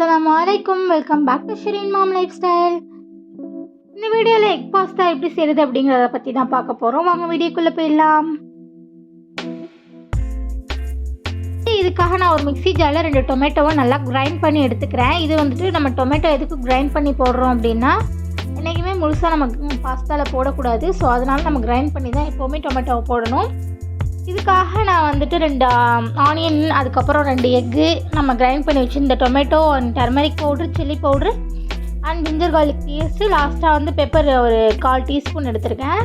Welcome back to Shirin mom lifestyle இந்த வீடியோவில் egg pasta எப்படி செய்கிறது அப்படிங்கிறத பற்றி தான் பார்க்க போகிறோம் வாங்க வீடியோக்குள்ளே போயிடலாம். இதுக்காக நான் ஒரு மிக்ஸி ஜாரில் ரெண்டு டொமேட்டோவை நல்லா கிரைண்ட் பண்ணி எடுத்துக்கிறேன். இது வந்துட்டு நம்ம டொமேட்டோ எதுக்கு கிரைண்ட் பண்ணி போடுறோம் அப்படின்னா என்றைக்குமே முழுசாக நம்ம பாஸ்தாவில் போடக்கூடாது. ஸோ அதனால் நம்ம கிரைண்ட் பண்ணி தான் எப்போவுமே டொமேட்டோவை போடணும். இதுக்காக நான் வந்துட்டு ரெண்டு ஆனியன் அதுக்கப்புறம் ரெண்டு எக்கு நம்ம கிரைண்ட் பண்ணி வச்சுருந்த tomato and turmeric powder chilli powder and ginger garlic paste லாஸ்ட்டாக வந்து பெப்பர் ஒரு கால் டீஸ்பூன் எடுத்திருக்கேன்.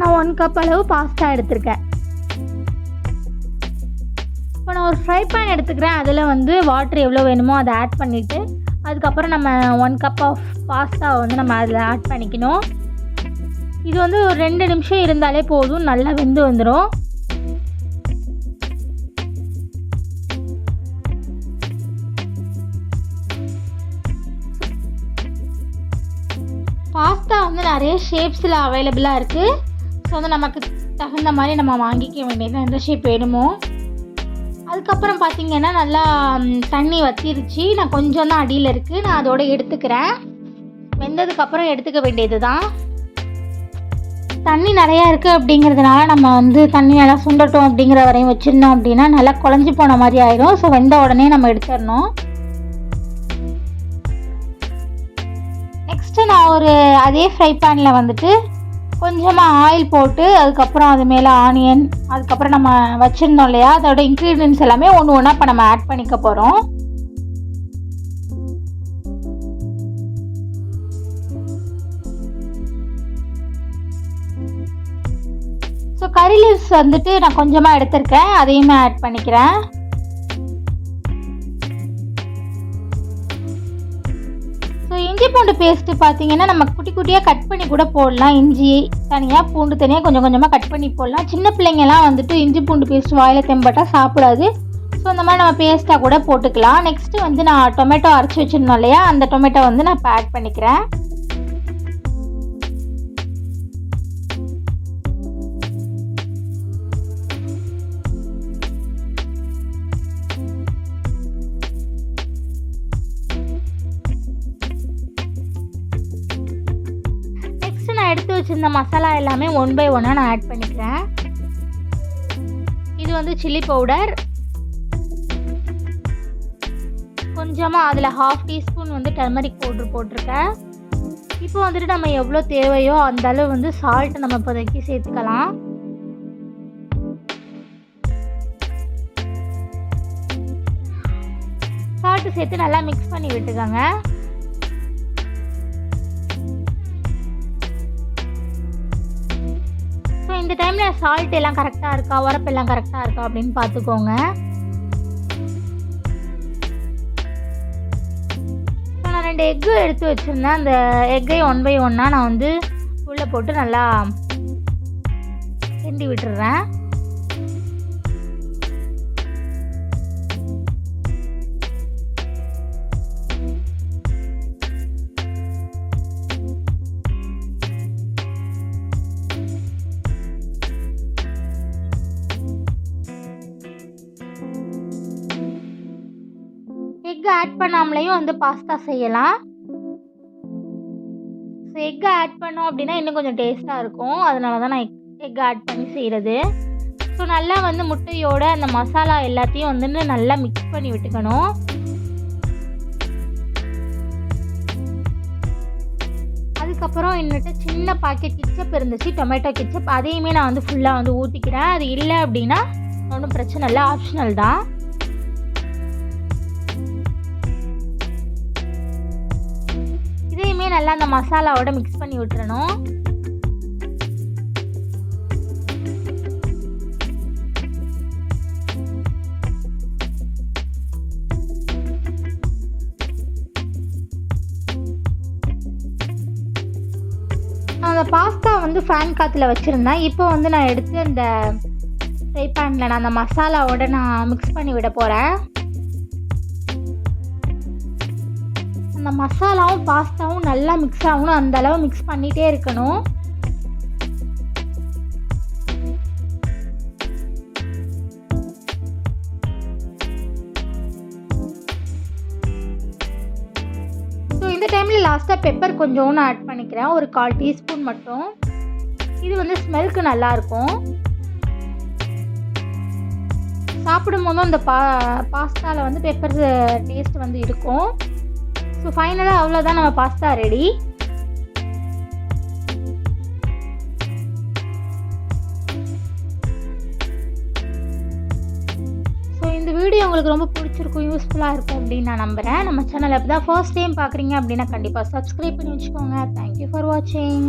நான் ஒன் கப் அளவு பாஸ்தா எடுத்திருக்கேன். இப்போ நான் ஒரு ஃப்ரை பேன் எடுத்துக்கிறேன். அதில் வந்து வாட்டர் எவ்வளோ வேணுமோ அதை ஆட் பண்ணிவிட்டு அதுக்கப்புறம் நம்ம ஒன் கப் ஆஃப் பாஸ்தாவை வந்து நம்ம அதில் ஆட் பண்ணிக்கணும். இது வந்து ஒரு ரெண்டு நிமிஷம் இருந்தாலே போதும். நல்லா வெந்து வந்துடும் பாஸ்தா வந்து நிறைய ஷேப்ஸில் அவைலபிளாக இருக்குது ஸோ வந்து நமக்கு தகுந்த மாதிரி நம்ம வாங்கிக்க வேண்டியது எந்த ஷேப் வேணுமோ. அதுக்கப்புறம் பார்த்தீங்கன்னா நல்லா தண்ணி வத்திருச்சு. நான் கொஞ்சம் தான் அடியில் இருக்குது நான் அதோட எடுத்துக்கிறேன். வெந்ததுக்கப்புறம் எடுத்துக்க வேண்டியது தான் தண்ணி நிறையா இருக்குது அப்படிங்கிறதுனால நம்ம வந்து தண்ணி நல்லா சுண்டட்டும் அப்படிங்கிற வரையும் வச்சிருந்தோம் அப்படின்னா நல்லா குழஞ்சி போன மாதிரி ஆயிடும் ஸோ வெந்த உடனே நம்ம எடுத்துடணும். நெக்ஸ்ட்டு நான் ஒரு அதே ஃப்ரை பேனில் வந்துட்டு கொஞ்சமாக ஆயில் போட்டு அதுக்கப்புறம் அது மேலே ஆனியன் அதுக்கப்புறம் நம்ம வச்சுருந்தோம் இல்லையா? அதோட இன்க்ரீடியன்ஸ் எல்லாமே ஒன்று ஒன்றா இப்போ நம்ம ஆட் பண்ணிக்க போகிறோம் கறி லீவ்ஸ் வந்துட்டு நான் கொஞ்சமாக எடுத்திருக்கேன். அதையுமே ஆட் பண்ணிக்கிறேன். ஸோ இஞ்சி பூண்டு பேஸ்ட்டு பார்த்தீங்கன்னா நம்ம குட்டி குட்டியாக கட் பண்ணி கூட போடலாம். இஞ்சி தனியாக பூண்டு தனியாக கொஞ்சம் கொஞ்சமாக கட் பண்ணி போடலாம். சின்ன பிள்ளைங்கலாம் வந்துட்டு இஞ்சி பூண்டு பேஸ்ட் வாயில் தெம்பட்டா சாப்பிடாது. ஸோ அந்த மாதிரி நம்ம பேஸ்ட்டாக கூட போட்டுக்கலாம். நெக்ஸ்ட்டு வந்து நான் டொமேட்டோ அரைச்சி வச்சுருந்தோம் இல்லையா? அந்த டொமேட்டோ வந்து நான் இப்போ ஆட் பண்ணிக்கிறேன். எடுத்து வச்சிருந்த மசாலா எல்லாமே ஒன் பை ஒன்னாக நான் ஆட் பண்ணிக்கிறேன். இது வந்து சில்லி பவுடர் கொஞ்சமாக அதில் ஹாஃப் டீஸ்பூன் வந்து டர்மரிக் பவுடர் போட்டிருக்கேன். இப்போ வந்துட்டு நம்ம எவ்வளோ தேவையோ அந்த அளவு வந்து சால்ட் நம்ம இப்போதைக்கு சேர்த்துக்கலாம். சால்ட்டு சேர்த்து நல்லா மிக்ஸ் பண்ணி விட்டுக்கோங்க. இந்த டைமில் சால்ட் எல்லாம் கரெக்டாக இருக்கா? உரப்பு எல்லாம் கரெக்டாக இருக்கா அப்படின்னு பார்த்துக்கோங்க. இப்போ நான் ரெண்டு எக்கு எடுத்து வச்சுருந்தேன். அந்த எக்கை ஒன் பை ஒன்னாக நான் வந்து உள்ளே போட்டு நல்லா கிண்டி விட்டுறேன். எக் ஆட் பண்ணாமலேயும் வந்து பாஸ்தா செய்யலாம். ஸோ எக் ஆட் பண்ணோம் அப்படின்னா இன்னும் கொஞ்சம் டேஸ்ட்டாக இருக்கும். அதனால தான் நான் எக் எக் ஆட் பண்ணி செய்கிறது ஸோ நல்லா வந்து முட்டையோட அந்த மசாலா எல்லாத்தையும் வந்து நல்லா மிக்ஸ் பண்ணி விட்டுக்கணும். அதுக்கப்புறம் என்னட்ட சின்ன பாக்கெட் கிச்சப் இருந்துச்சு டொமேட்டோ கிச்சப் அதையுமே நான் வந்து ஃபுல்லாக வந்து ஊற்றிக்கிறேன் அது இல்லை அப்படின்னா ஒன்றும் பிரச்சனை இல்லை. ஆப்ஷனல் தான். நல்லா அந்த மசாலாவோட மிக்ஸ் பண்ணி விட்டுறணும். அந்த பாஸ்தா வந்து ஃபேன் காற்றுல வச்சுருந்தேன். இப்போ வந்து நான் எடுத்து அந்த ஃப்ரை பேனில் நான் அந்த மசாலாவோட நான் மிக்ஸ் பண்ணி விட போகிறேன் அந்த மசாலாவும் பாஸ்தாவும் நல்லா மிக்ஸ் ஆகணும். அந்த அளவு மிக்ஸ் பண்ணிகிட்டே இருக்கணும். ஸோ இந்த டைமில் லாஸ்ட்டாக பெப்பர் கொஞ்சம் நான் ஆட் பண்ணிக்கிறேன். ஒரு கால் டீஸ்பூன் மட்டும். இது வந்து ஸ்மெல்க்கு நல்லாயிருக்கும் சாப்பிடும் போதும் அந்த பா பாஸ்தாவில் வந்து பெப்பர் டேஸ்ட் வந்து இருக்கும். ஸோ ஃபைனலாக அவ்வளோதான் நம்ம பாஸ்தா ரெடி ஸோ இந்த வீடியோ உங்களுக்கு ரொம்ப பிடிச்சிருக்கும் யூஸ்ஃபுல்லாக இருக்கும் அப்படின்னு நான் நம்புகிறேன் நம்ம சேனல் இப்போ தான் ஃபர்ஸ்ட் டைம் பார்க்குறீங்க அப்படின்னா கண்டிப்பாக சப்ஸ்கிரைப் பண்ணி வச்சுக்கோங்க. தேங்க்யூ ஃபார் வாட்சிங்